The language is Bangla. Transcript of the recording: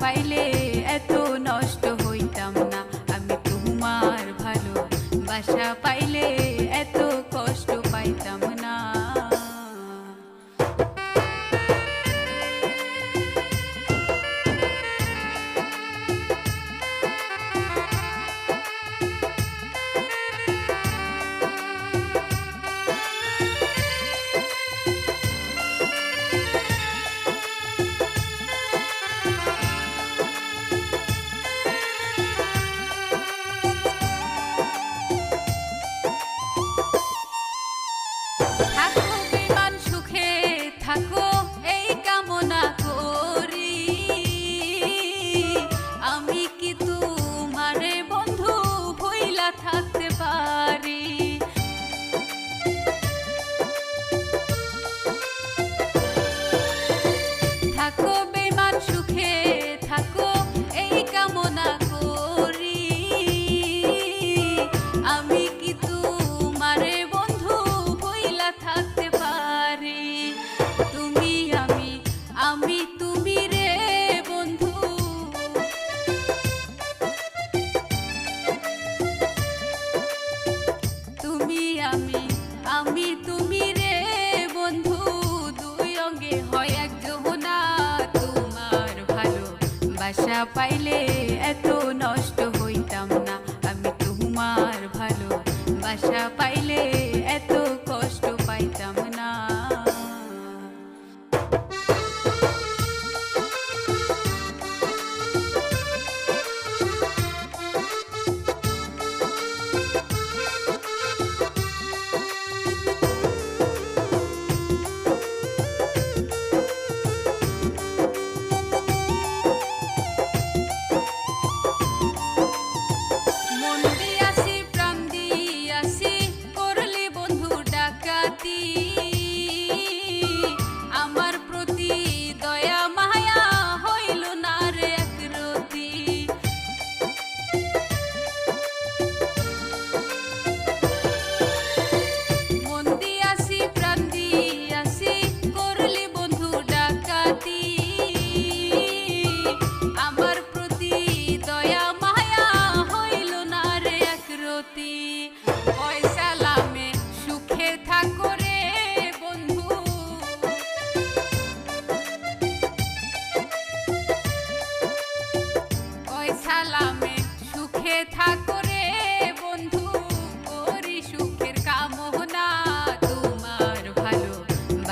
পাইলে থাকতে পার। আমি আমি তুমি রে বন্ধু দুই অঙ্গে হয় এক যমুনা। তোমার ভালো বাসা পাইলে